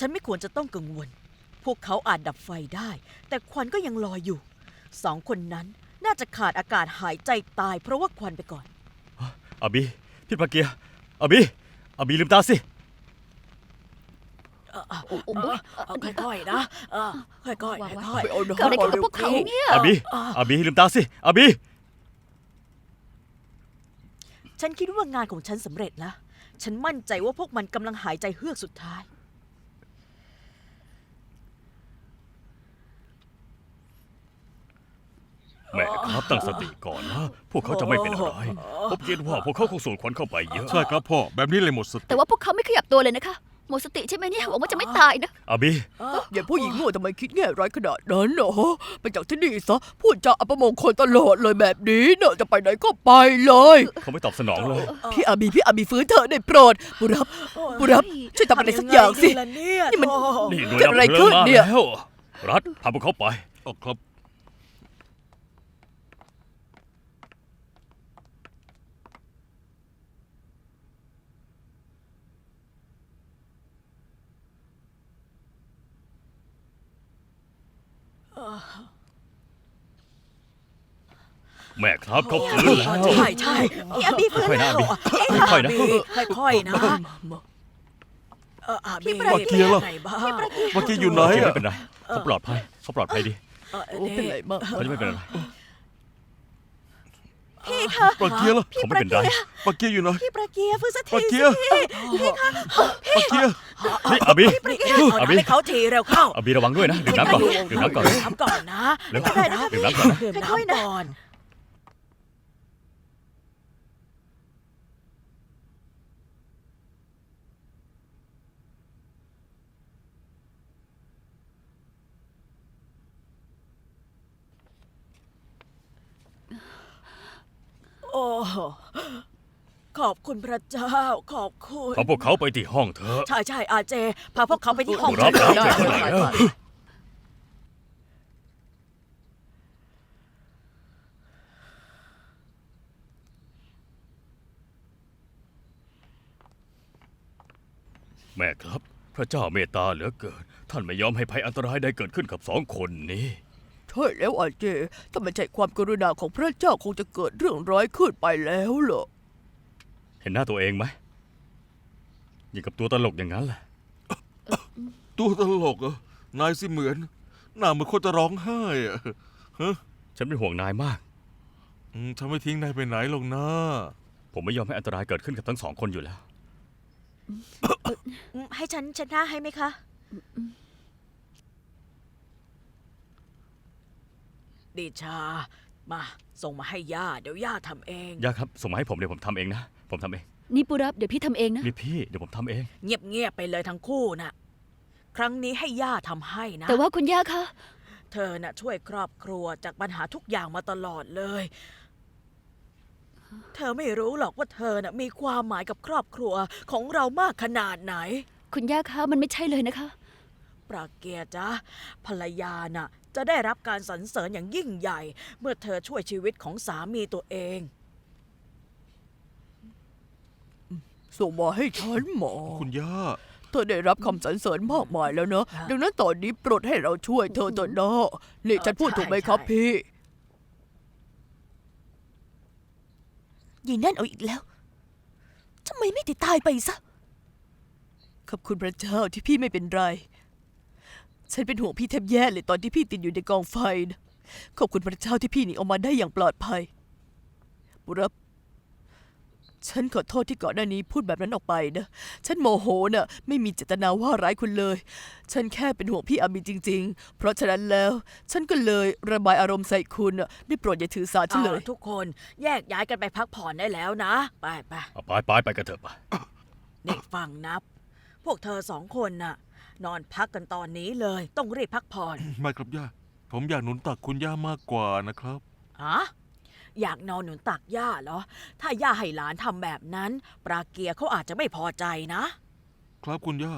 ฉันไม่ควรจะต้องกังวล พวกเขาอาจดับไฟได้ แต่ควันก็ยังลอยอยู่ สองคนนั้นน่าจะขาดอากาศหายใจตายเพราะว่าควันไปก่อน อาบีพี่ปาเกียอาบีอาบีลืมตาสิ ค่อยๆนะเออค่อยๆค่อยวางไว้ๆค่อยเกิดอะไรขึ้นกับพวกเขาเนี่ย อาบีอาบีลืมตาสิ อาบีฉันคิดว่างานของฉันสำเร็จแล้ว ฉันมั่นใจว่าพวกมันกำลังหายใจเฮือกสุดท้าย แม่ครับตั้งสติก่อนนะ พวกเขาจะไม่เป็นอะไรผมคิดว่าพวกเขาคงสูดควันเข้าไปเยอะ ใช่ครับพ่อ แบบนี้เลยหมดสติ แต่ว่าพวกเขาไม่ขยับตัวเลยนะคะ หมดสติใช่ไหมเนี่ยหวังว่าจะไม่ตายนะ อาบีอย่าผู้หญิงโง่ทำไมคิดแง่ร้ายขนาดนั้นเนาะไปจากที่นี่ซะ พูดจาอัปมงคลตลอดเลยแบบนี้เนอะจะไปไหนก็ไปเลย เขาไม่ตอบสนองเลย พี่อาบีพี่อาบีฟื้นเถอะได้โปรด บุรับ บุรับช่วยทำอะไรสักอย่างสิทำไงดีล่ะเนี่ยนี่มันโถ่นี่หน่วยเกิดดับอะไรเพลิงมาขึ้นเนี่ย แล้วรัฐพาพวกเขาไปอ๋อครับ แม่ครับเขาฟื้นแล้ว ใช่ใช่พี่อาบีฟื้นค่อยๆนะแล้วอาบีค่อยๆนะค่อยๆนะเอออาบีปาเกียร์ล่ะป็นงไงบ้างเมื่อกี้อยู่ไหนไม่อะเป็นไรเขาปลอดภัยเขาปลอดภัยดีเออโอ้เป็นไรมากเขาจะไม่เป็นอะไรพี่คะปาเกียร์ล่ะเขาไม่เป็นไรปาเกียร์อยู่ไหน พี่ประเกียร์ฟื้นสักทีปาเกียร์ สิพี่คะปาเกียร์ นี่อาบีพี่ประเกียร์เอาอาบีน้ำให้เขาทีเร็วเข้าอาบีระวังด้วยนะดื่มน้ำก่อนดื่มน้ำก่อนดื่มน้ำก่อนนะเร็วไม่ได้นะคะดื่มน้ำก่อนนะ ดื่มน้ำก่อน ขอบคุณพระเจ้า ขอบคุณ เอาพวกเขาไปที่ห้องเถอะ ใช่ใช่อาเจ พาพวกเขาไปที่ห้องรับฉันรับเลยรับได้แม่ครับ พระเจ้าเมตตาเหลือเกิน ท่านไม่ยอมให้ภัยอันตรายใดเกิดขึ้นกับสองคนนี้ ใช่แล้วอาเจ ถ้าไม่ใช่ความกรุณาของพระเจ้าคงจะเกิดเรื่องร้ายขึ้นไปแล้วเหรอ เห็นหน้าตัวเองไหมยิ่งกับตัวตลกอย่างนั้นแหละ ตัวตลกเหรอะนายสิเหมือน หน้าเหมือนคนจะร้องไห้อะฮะฉันเป็นห่วงนายมาก อืมฉันไม่ทิ้งนายไปไหนหรอกนะผมไม่ยอมให้อันตรายเกิดขึ้นกับทั้งสองคนอยู่แล้ว อืมให้ฉันชนะให้ไหมคะ ดิชา มาส่งมาให้ย่าเดี๋ยวย่าทำเองยาครับ ส่งมาให้ผมเดี๋ยวผมทำเองนะ ผมทำเองนี่ปูรับเดี๋ยวพี่ทำเองนะ นี่พี่เดี๋ยวผมทำเอง เงียบๆไปเลยทั้งคู่น่ะ ครั้งนี้ให้ย่าทำให้นะ แต่ว่าคุณย่าคะเธอน่ะช่วยครอบครัวจากปัญหาทุกอย่างมาตลอดเลย เธอไม่รู้หรอกว่าเธอน่ะมีความหมายกับครอบครัวของเรามากขนาดไหน คุณย่าคะมันไม่ใช่เลยนะคะ ปราเกียร์จ้ะภรรยาน่ะ จะได้รับการสรรเสริญอย่างยิ่งใหญ่ เมื่อเธอช่วยชีวิตของสามีตัวเอง ส่งมาให้ฉันหมอ คุณย่า เธอได้รับคำสรรเสริญมากมายแล้วเนอะค่ะดังนั้นตอนนี้โปรดให้เราช่วยเธอเถอะนะนี่ฉันพูดถูกไหมครับใช่พี่ยีนั่นเอาอีกแล้วทำไมไม่ติดตายไปซะ ขอบคุณพระเจ้าที่พี่ไม่เป็นไร ฉันเป็นห่วงพี่แทบแย่เลยตอนที่พี่ติดอยู่ในกองไฟนะขอบคุณพระเจ้าที่พี่หนีออกมาได้อย่างปลอดภัย บุรับ ฉันขอโทษที่ก่อนหน้านี้พูดแบบนั้นออกไปนะ ฉันโมโหน่ะ ไม่มีเจตนาว่าร้ายคุณเลย ฉันแค่เป็นห่วงพี่อามีจริง ๆ เพราะฉะนั้นแล้ว ฉันก็เลยระบายอารมณ์ใส่คุณน่ะได้โปรดอย่าถือสาฉันเลย อาทุกคนแยกย้ายกันไปพักผ่อนได้แล้วนะ ไปไปเอาไปไปไปกันเถอะไปนี่ฟังนับ พวกเธอสองคนน่ะ นอนพักกันตอนนี้เลย ต้องรีบพักผ่อนไม่ครับย่า ผมอยากหนุนตักคุณย่ามากกว่านะครับฮะอยากนอนหนุนตักย่าเหรอ ถ้าย่าให้หลานทำแบบนั้น ปราเกียร์เขาอาจจะไม่พอใจนะ ครับคุณย่า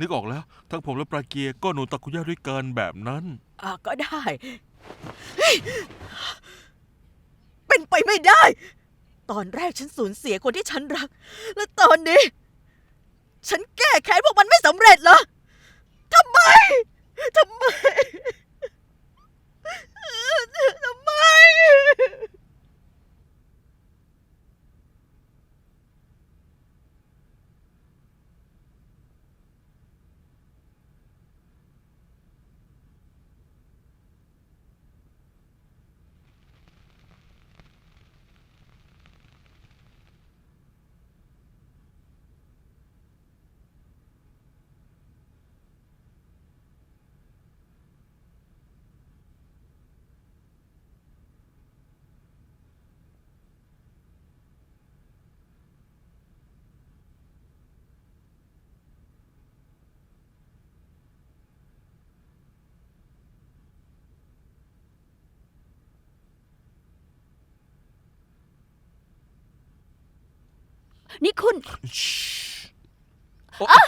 นึกออกแล้ว ทั้งผมและปลาเกียร์ก็หนุนตักคุณย่าด้วยกันแบบนั้น อะก็ได้ เฮ้ยเป็นไปไม่ได้ ตอนแรกฉันสูญเสียคนที่ฉันรัก และตอนนี้ ฉันแก้แค้นพวกมันไม่สำเร็จเหรอ ทำไมทำไมทำไม นี่คุณ โอ๊ะ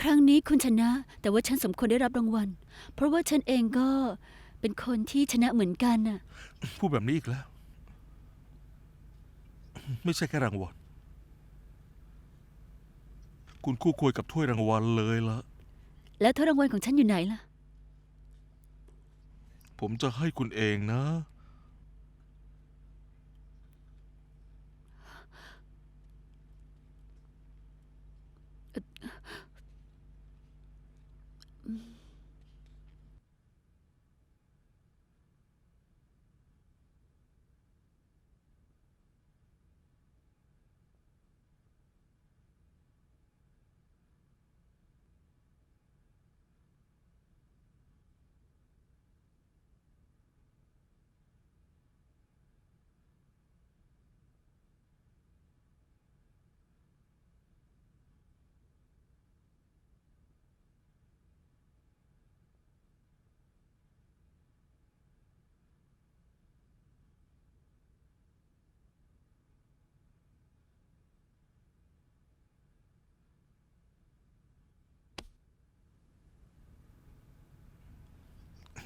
ครั้งนี้คุณชนะ แต่ว่าฉันสมควรได้รับรางวัล เพราะว่าฉันเองก็เป็นคนที่ชนะเหมือนกันน่ะ พูดแบบนี้อีกแล้ว ไม่ใช่แค่รางวัล คุณคู่ควรกับถ้วยรางวัลเลยละ แล้วถ้วยรางวัลของฉันอยู่ไหนล่ะ ผมจะให้คุณเองนะ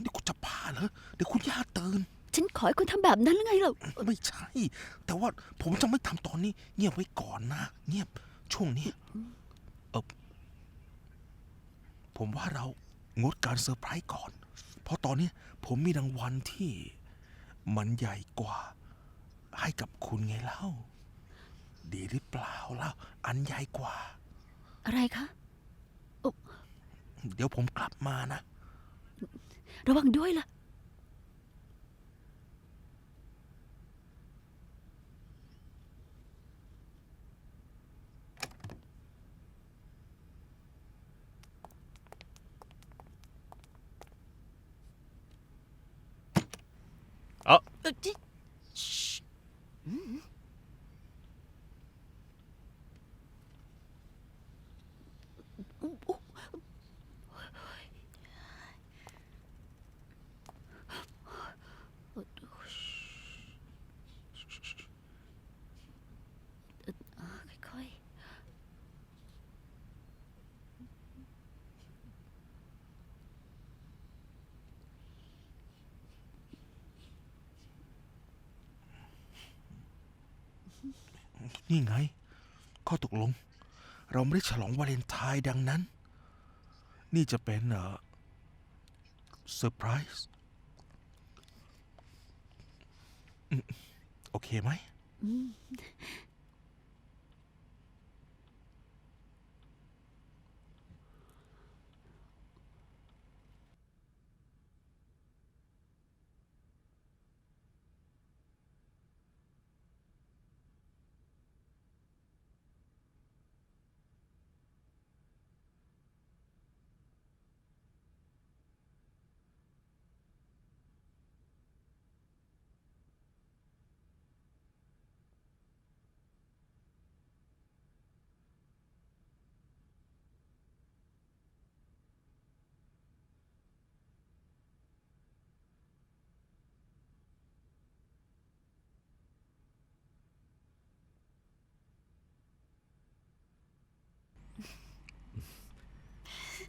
นี่คุณจะบ้า เหรอเดี๋ยวคุณย่าตื่น ฉันขอให้คุณทำแบบนั้นหรือไงล่ะไม่ใช่ แต่ว่าผมจะไม่ทำตอนนี้ เงียบไว้ก่อนนะ เงียบช่วงนี้เออผมว่าเรางดการเซอร์ไพรส์ก่อน เพราะตอนนี้ผมมีรางวัลที่มันใหญ่กว่า ให้กับคุณไงเล่า ดีหรือเปล่าเล่าอันใหญ่กว่า อะไรคะเดี๋ยวผมกลับมานะ ระวังด้วยล่ะ เอ่อจิ ค่อย นี่ไง ข้อตกลง เราไม่ได้ฉลองวาเลนไทน์ดังนั้น นี่จะเป็นเออเซอร์ไพรส์โอเคไหม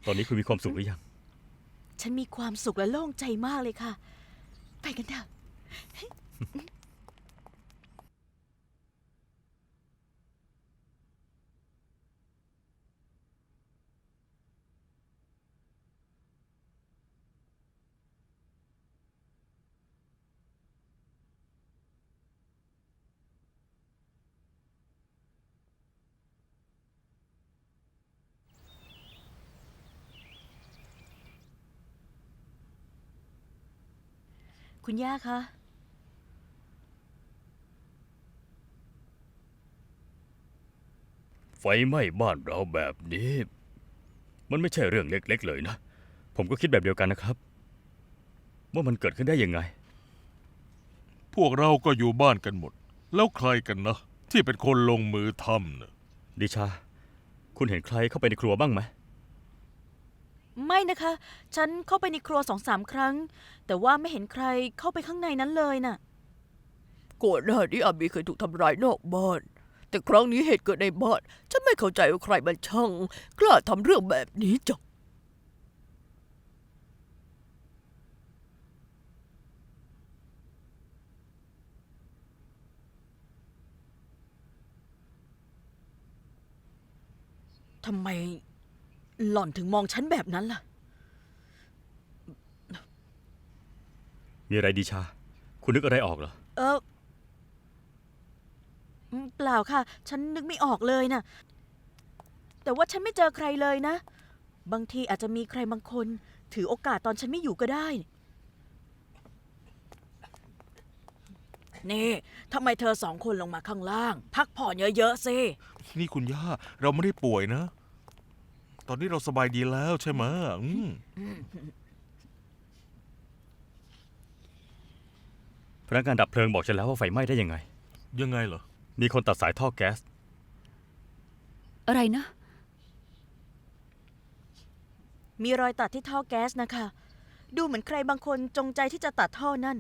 ตอนนี้คุณมีความสุขหรือยัง ฉันมีความสุขและโล่งใจมากเลยค่ะ ไปกันเถอะ คุณย่าคะ ไฟไหม้บ้านเราแบบนี้ มันไม่ใช่เรื่องเล็ก ๆ เลยนะ ผมก็คิดแบบเดียวกันนะครับ ว่ามันเกิดขึ้นได้ยังไง พวกเราก็อยู่บ้านกันหมด แล้วใครกันนะ ที่เป็นคนลงมือทำนะดิชา คุณเห็นใครเข้าไปในครัวบ้างไหม ไม่นะคะ ฉันเข้าไปในครัวสองสามครั้ง แต่ว่าไม่เห็นใครเข้าไปข้างในนั้นเลยน่ะ ก่อนหน้านี้อาบีเคยถูกทำร้ายนอกบ้าน แต่ครั้งนี้เหตุเกิดในบ้าน ฉันไม่เข้าใจว่าใครมันช่างกล้าทำเรื่องแบบนี้จังทำไม หล่อนถึงมองฉันแบบนั้นล่ะ มีอะไรดิชา คุณนึกอะไรออกเหรอ เอออืมเปล่าค่ะ ฉันนึกไม่ออกเลยนะ แต่ว่าฉันไม่เจอใครเลยนะ บางทีอาจจะมีใครบางคน ถือโอกาสตอนฉันไม่อยู่ก็ได้ นี่ทำไมเธอสองคนลงมาข้างล่าง พักผ่อนเยอะๆสิ นี่คุณย่า เราไม่ได้ป่วยนะ ตอนนี้เราสบายดีแล้วใช่ไหมอืมพนักงานดับเพลิงบอกฉันแล้วว่าไฟไหม้ได้ยังไง ยังไงเหรอ มีคนตัดสายท่อแก๊ส อะไรนะ มีรอยตัดที่ท่อแก๊สนะคะ ดูเหมือนใครบางคนจงใจที่จะตัดท่อนั่น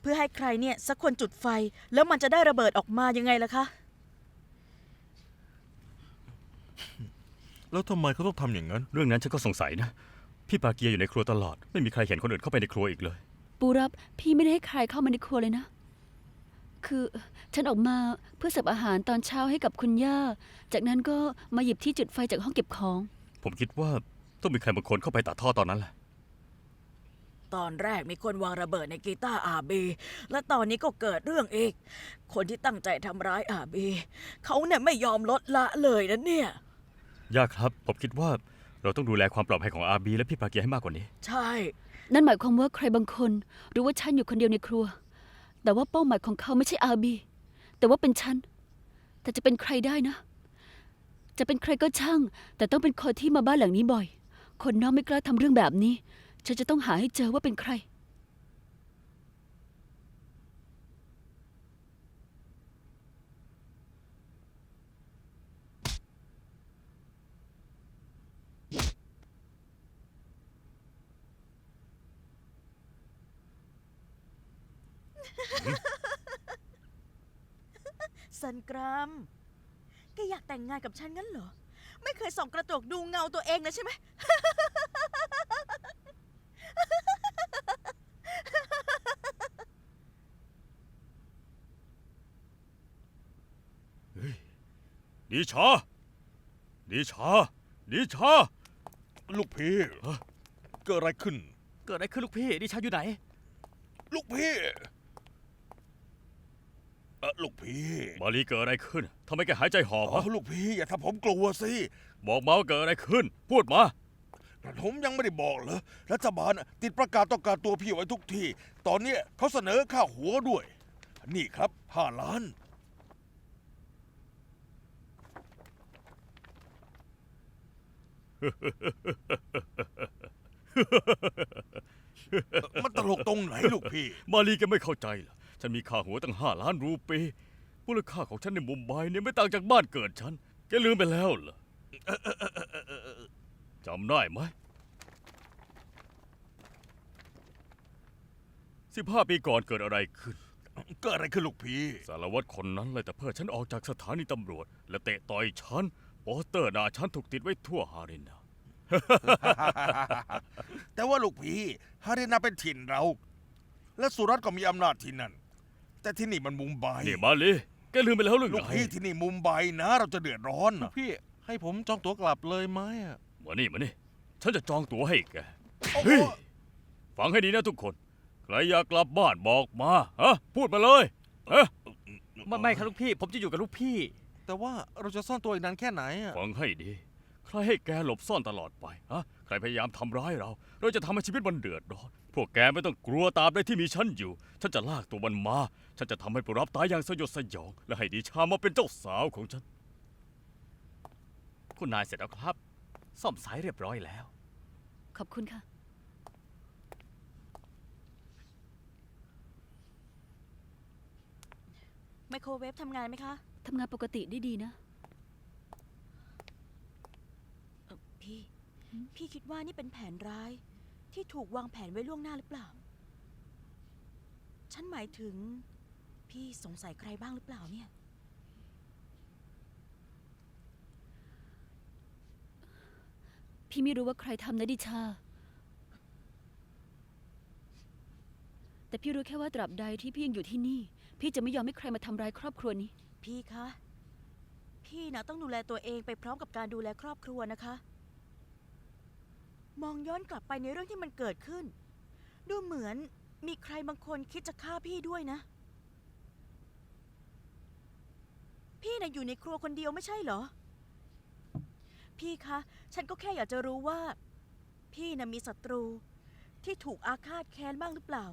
เพื่อให้ใครเนี่ยสักคนจุดไฟ แล้วมันจะได้ระเบิดออกมายังไงล่ะคะ แล้วทำไมเขาต้องทำอย่างนั้น เรื่องนั้นฉันก็สงสัยนะ พี่ปาเกียอยู่ในครัวตลอด ไม่มีใครเห็นคนอื่นเข้าไปในครัวอีกเลย ปูรับพี่ไม่ได้ให้ใครเข้ามาในครัวเลยนะ คือฉันออกมาเพื่อเสิร์ฟอาหารตอนเช้าให้กับคุณย่า จากนั้นก็มาหยิบที่จุดไฟจากห้องเก็บของ ผมคิดว่าต้องมีใครบางคนเข้าไปตัดท่อตอนนั้นแหละ ตอนแรกมีคนวางระเบิดในกีตาร์อาบี และตอนนี้ก็เกิดเรื่องอีก คนที่ตั้งใจทำร้ายอาบี เขาเนี่ยไม่ยอมลดละเลยนะเนี่ย ยากครับ ผมคิดว่าเราต้องดูแลความปลอดภัยของอาบีและพี่ปาเกียให้มากกว่านี้ ใช่ นั่นหมายความว่าใครบางคนรู้ว่าฉันอยู่คนเดียวในครัว แต่ว่าเป้าหมายของเขาไม่ใช่อาบี แต่ว่าเป็นฉัน แต่จะเป็นใครได้นะ จะเป็นใครก็ช่าง แต่ต้องเป็นคนที่มาบ้านหลังนี้บ่อย คนนอกไม่กล้าทำเรื่องแบบนี้ ฉันจะต้องหาให้เจอว่าเป็นใคร สัน กรัม แกอยากแต่งงานกับฉันงั้นเหรอ ไม่เคยส่องกระจกดูเงาตัวเองนะใช่ไหมดิชาดิชาดิชา ลูกพี่เกิดอะไรขึ้น เกิดอะไรขึ้นลูกพี่ ดิชาอยู่ไหน ลูกพี่ เออลูกพี่มาลีเกิดอะไรขึ้นทำไมแกหายใจหอบอ๋อวะลูกพี่อย่าทำผมกลัวสิบอกมาว่าเกิดอะไรขึ้น พูดมาผมยังไม่ได้บอกเลยรัฐบาลน่ะติดประกาศต้องการตัวพี่ไว้ทุกที่ ตอนเนี้ยเขาเสนอค่าหัวด้วย นี่ครับห้าล้าน มันตลกตรงไหนลูกพี่ มาลีแกไม่เข้าใจเหรอ ฉันมีค่าหัวตั้งห้าล้านรูปีมูลค่าของฉันในมุมไบเนี่ยไม่ต่างจากบ้านเกิดฉัน แกลืมไปแล้วเหรอจำได้ไหมสิบห้าปีก่อนเกิดอะไรขึ้น เกิดอะไรขึ้นลูกพี่ สารวัตรคนนั้นเลยแต่เพื่อฉันออกจากสถานีตำรวจ และเตะต่อยฉันโปสเตอร์หน้าฉันถูกติดไว้ทั่วฮารินาแต่ว่าลูกพี่ฮารินาเป็นถิ่นเรา และสุรัตน์ก็มีอำนาจที่นั่น แต่ที่นี่มันมุมไบนี่มาลีแกลืมไปแล้วหรือลูกไงพี่ที่นี่มุมไบนะ เราจะเดือดร้อนลูนะกพี่ให้ผมจองตั๋วกลับเลยไหมอะมานี่มานี่ฉันจะจองตั๋วให้แกโอ้โหเฮ้ยฟังให้ดีนะทุกคน ใครอยากกลับบ้านบอกมาฮะพูดมาเลยฮะไม่ไม่ครับลูกพี่ ผมจะอยู่กับลูกพี่ แต่ว่าเราจะซ่อนตัวอีกนานแค่ไหนอะฟังให้ดี ใครให้แกหลบซ่อนตลอดไปฮะใครพยายามทำร้ายเรา เราจะทำให้ชีวิตมันเดือดร้อน พวกแกไม่ต้องกลัวตามได้ที่มีฉันอยู่ ฉันจะลากตัวมันมา ฉันจะทำให้ผู้รับตายอย่างสยดสยอง และให้ดีชามาเป็นเจ้าสาวของฉัน คุณนายเสร็จแล้วครับ ซ่อมสายเรียบร้อยแล้ว ขอบคุณค่ะ ไมโครเวฟทำงานไหมคะ ทำงานปกติได้ดีนะเอ่อพี่พี่คิดว่านี่เป็นแผนร้าย ที่ถูกวางแผนไว้ล่วงหน้าหรือเปล่า ฉันหมายถึง พี่สงสัยใครบ้างหรือเปล่าเนี่ย พี่ไม่รู้ว่าใครทำนะดิชา แต่พี่รู้แค่ว่าตราบใดที่พี่ยังอยู่ที่นี่ พี่จะไม่ยอมให้ใครมาทำร้ายครอบครัวนี้ พี่คะ พี่นะต้องดูแลตัวเองไปพร้อมกับการดูแลครอบครัวนะคะ มองย้อนกลับไปในเรื่องที่มันเกิดขึ้น ดูเหมือนมีใครบางคนคิดจะฆ่าพี่ด้วยนะ พี่นะอยู่ในครัวคนเดียวไม่ใช่เหรอ พี่คะ ฉันก็แค่อยากจะรู้ว่า พี่น่ะมีศัตรู ที่ถูกอาฆาตแค้นบ้างหรือเปล่า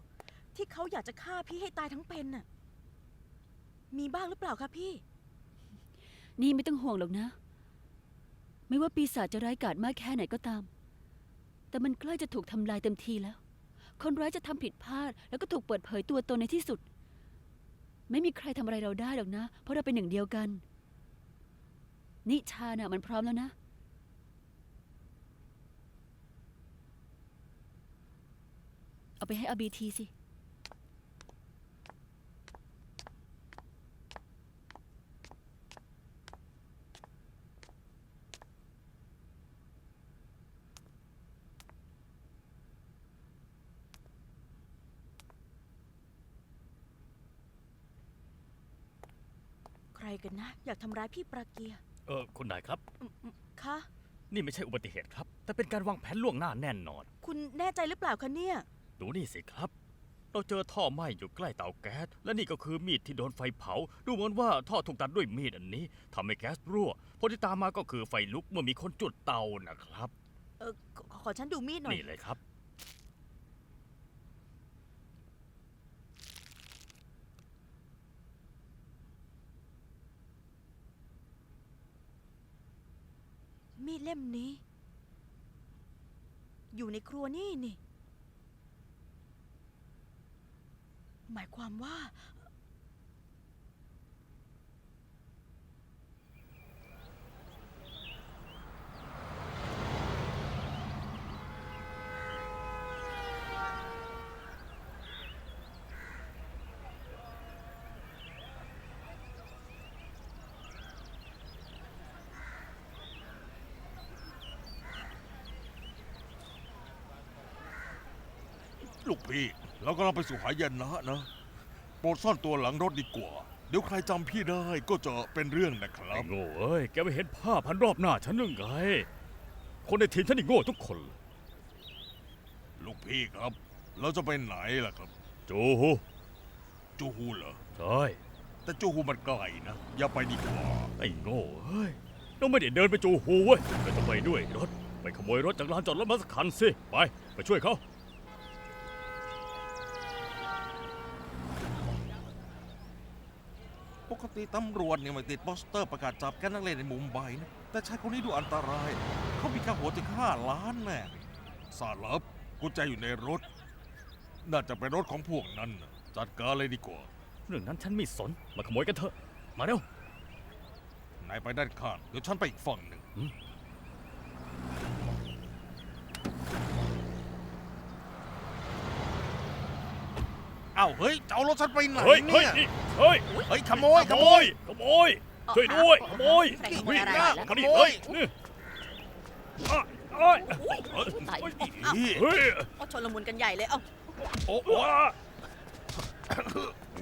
ที่เขาอยากจะฆ่าพี่ให้ตายทั้งเป็นน่ะ มีบ้างหรือเปล่าคะพี่ นี่ไม่ต้องห่วงหรอกนะ ไม่ว่าปีศาจจะร้ายกาจมากแค่ไหนก็ตาม แต่มันใกล้จะถูกทำลายเต็มทีแล้ว คนร้ายจะทำผิดพลาด แล้วก็ถูกเปิดเผยตัวตนในที่สุด ไม่มีใครทำอะไรเราได้หรอกนะ เพราะเราเป็นหนึ่งเดียวกัน นิชาน่ะมันพร้อมแล้วนะ เอาไปให้อาบีทีสิ ใครกันนะ อยากทำร้ายพี่ปราเกียร์เออคุณนายครับ อืมอืมคะนี่ไม่ใช่อุบัติเหตุครับ แต่เป็นการวางแผนล่วงหน้าแน่นอน คุณแน่ใจหรือเปล่าคะเนี่ย ดูนี่สิครับ เราเจอท่อไหม้อยู่ใกล้เตาแก๊ส และนี่ก็คือมีดที่โดนไฟเผา ดูเหมือนว่าท่อถูกตัดด้วยมีดอันนี้ทำให้แก๊สรั่วผลที่ตามมาก็คือไฟลุกเมื่อมีคนจุดเตานะครับ เออขอขอฉันดูมีดหน่อย นี่เลยครับ มีดเล่มนี้ อยู่ในครัวนี่นี่ หมายความว่า ลูกพี่ เรากำลังไปสู่หายนะนะ โปรดซ่อนตัวหลังรถดีกว่า เดี๋ยวใครจำพี่ได้ก็จะเป็นเรื่องนะครัไอ้บ โง่เอ้ย แกไม่เห็นภาพพันรอบหน้าฉันหรือไง คนในทีมฉันนี่โง่ทุกคนเลยลูกพี่ครับ เราจะไปไหนล่ะครับโจโหจูฮูเหรอ ใช่แต่จูฮูมันไกลนะ อย่าไปดีกว่า ไอ้โง่เอ้ยเราไม่ได้เดินไปโจโหเว้ยเราจะไปด้วยรถ ไปขโมยรถจากลานจอดรถมาสักคันสิ ไป ไปช่วยเขา ปกติตำรวจเนี่ยไม่ติดโปสเตอร์ประกาศจับแก๊งนักเลงในมุมไบนะแต่ชายคนนี้ดูอันตราย เขามีค่าหัวถึงห้าล้านแน่สารลับกุญแจอยู่ในรถ น่าจะเป็นรถของพวกนั้นน่ะจัดการเลยดีกว่า เรื่องนั้นฉันไม่สน มาขโมยกันเถอะ มาเร็วนายไปด้านข้างเดี๋ยวฉันไปอีกฝั่งหนึ่ง อืม อ้าวเฮ้ยจะเอารถฉันไปไหนเฮ้ยเฮ้ยเนี่ยนี่เฮ้ยเฮ้ยขโมยขขโมโมยยขโมยช่วยด้วยขโมยใครขโมยวิ่งอะไรหน้าแล้วมาดิขโมเฮ้ยยนี่อะเอ้ยเอ้ยตายนี่เฮ้ยเอาชนละมุนกันใหญ่เลยเอ้าโอ้โห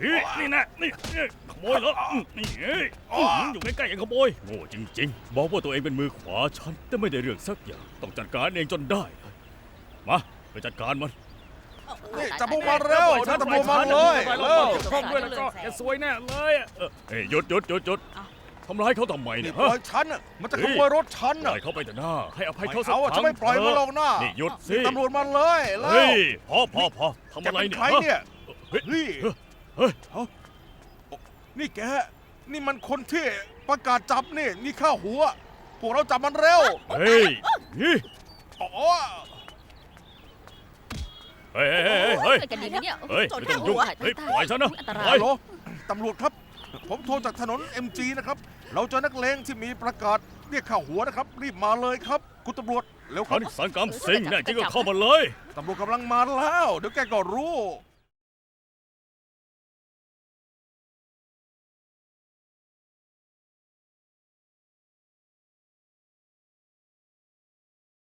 นี่นี่นะนี่นี่ขโมยเหรออืมนี่เอ้ยอืมอยู่ใกล้ๆยังขโมยโง่จริงๆ บอกว่าตัวเองเป็นมือขวาฉันแต่ไม่ได้เรื่องสักอย่างต้องจัดการเองจนได้เลยมาไปจัดการมัน นี่จับพวกมันเร็วจับพวกมันเลยแล้เร็ววคล่องด้วยแล้วก็แกซวยแน่เลยอะเออเฮ้ยหยุดหยุดหยุดหยุดทำร้ายเขาทำไมนี่เนี่ยปล่ฮะอยฉันน่ะมันจะขโมยรถฉันปล่น่ะอยเขาไปแต่หน้า ให้อภัยเขาสักเอาอะครั้จะงไม่ปล่อยมันเถลงหน้านี่หยุดสินี่ตำรวจมันเลยเร็เฮ้วยพอพอพอทำแกอะไรเป็นเนี่ยใครเนี่ย เฮ้ยเฮ้ยเฮ้ยนี่แก นี่มันคนที่ประกาศจับนี่นี่ข้าหัว พวกเราจับมันเร็วเฮ้ยนี่อ๋อ เฮ้ยเฮ้ยเฮ้ยเฮ้ยช่วยกันดีนะเนี่ยเฮ้ยโจรไม่ต้องยุ่งข้างหัวเฮ้ยปล่อยฉันนะอันตราปล่ยอยฮัลโหลตำรวจครับ ผมโทรจากถนน MG นะครับ เราเจอนักเลงที่มีประกาศเรียกข่าหัวนะครับ รีบมาเลยครับ คุณตำรวจเร็วคท่ารับนสังกัมสิงห์แน่จริงก็เข้ามาเลย ตำรวจกำลังมาแล้ว เดี๋ยวแกก็รู้